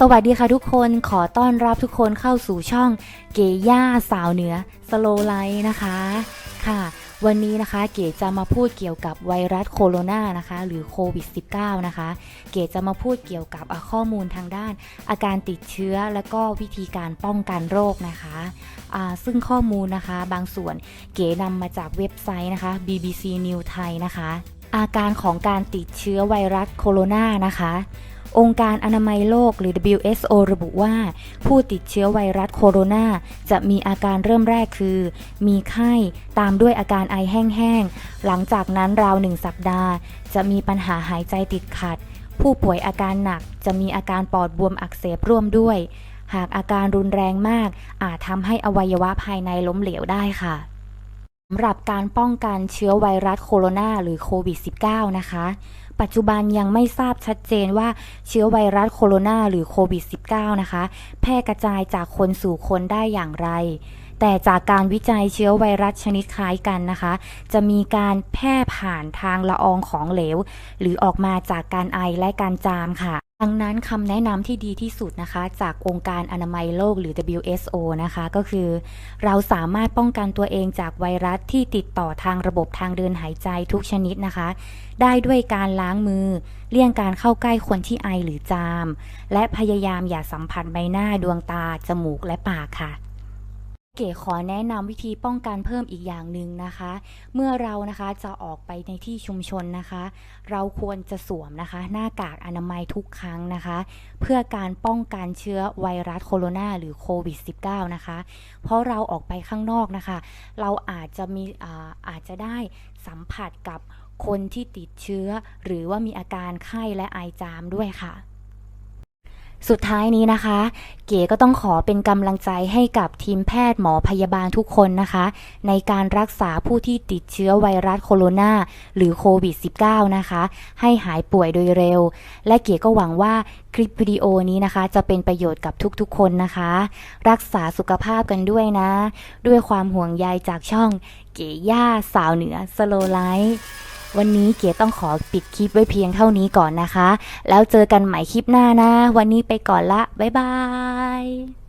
สวัสดีค่ะทุกคนขอต้อนรับทุกคนเข้าสู่ช่องเกย่าสาวเหนือสโลไลนะคะค่ะ วันนี้นะคะเก๋จะมาพูดเกี่ยวกับไวรัสโคโรนานะคะ หรือโควิด -19 นะคะ เก๋จะมาพูดเกี่ยวกับข้อมูลทางด้าน อาการติดเชื้อและก็วิธีการป้องกันโรคนะคะซึ่งข้อมูลนะคะบางส่วนเก๋นำมาจากเว็บไซต์นะคะ BBC News ไทยนะคะ อาการของการติดเชื้อไวรัสโคโรนานะคะ องค์การอนามัยโลกหรือ WHO ระบุว่า ผู้ติดเชื้อไวรัสโคโรนาจะมีอาการเริ่มแรกคือ มีไข้ตามด้วยอาการไอแห้งๆ หลังจากนั้นราวหนึ่งสัปดาห์ จะมีปัญหาหายใจติดขัด ผู้ป่วยอาการหนักจะมีอาการปอดบวมอักเสบร่วมด้วย หากอาการรุนแรงมาก อาจทำให้อวัยวะภายในล้มเหลวได้ค่ะ สำหรับการป้องกันเชื้อไวรัสโคโรนาหรือโควิด -19 นะคะ ปัจจุบันยังไม่ทราบชัดเจนว่าเชื้อไวรัสโคโรนาหรือโควิด -19 นะคะ แพร่กระจายจากคนสู่คนได้อย่างไร แต่จากการวิจัยเชื้อไวรัสชนิดคล้ายกันนะคะ จะมีการแพร่ผ่านทางละอองของเหลว หรือออกมาจากการไอและการจามค่ะ ดังนั้นคำแนะนำที่ดีที่สุดนะคะ จากองค์การอนามัยโลกหรือ WHO นะคะ ก็คือ เราสามารถป้องกันตัวเองจากไวรัสที่ติดต่อทางระบบทางเดินหายใจทุกชนิดนะคะ ได้ด้วยการล้างมือ เลี่ยงการเข้าใกล้คนที่ไอหรือจาม และพยายามอย่าสัมผัสใบหน้าดวงตา จมูกและปากค่ะ เก๋ขอแนะนำวิธีป้องกันเพิ่มอีกอย่างหนึ่งนะคะ เมื่อเรานะคะจะออกไปในที่ชุมชนนะคะ เราควรจะสวมนะคะ หน้ากากอนามัยทุกครั้งนะคะ เพื่อการป้องกันเชื้อไวรัสโคโรนาหรือโควิด -19 นะคะ เพราะเราออกไปข้างนอกนะคะ เราอาจจะมีอาอาจจะได้สัมผัสกับคนที่ติดเชื้อ หรือว่ามีอาการไข้และไอจามด้วยค่ะ สุดท้ายนี้นะคะ เก๋ก็ต้องขอเป็นกำลังใจให้กับทีมแพทย์หมอพยาบาลทุกคนนะคะ ในการรักษาผู้ที่ติดเชื้อไวรัสโคโรนาหรือโควิด -19 นะคะ ให้หายป่วยโดยเร็ว และเก๋ก็หวังว่าคลิปวิดีโอนี้นะคะ จะเป็นประโยชน์กับทุกๆ คนนะคะ รักษาสุขภาพกันด้วยนะ ด้วยความห่วงใยจากช่องเก๋ย่าสาวเหนือสโลไลท์ วันนี้เก๋ต้องขอปิดคลิปไว้เพียงเท่านี้ก่อนนะคะ แล้วเจอกันใหม่คลิปหน้านะ วันนี้ไปก่อนละ บ๊ายบาย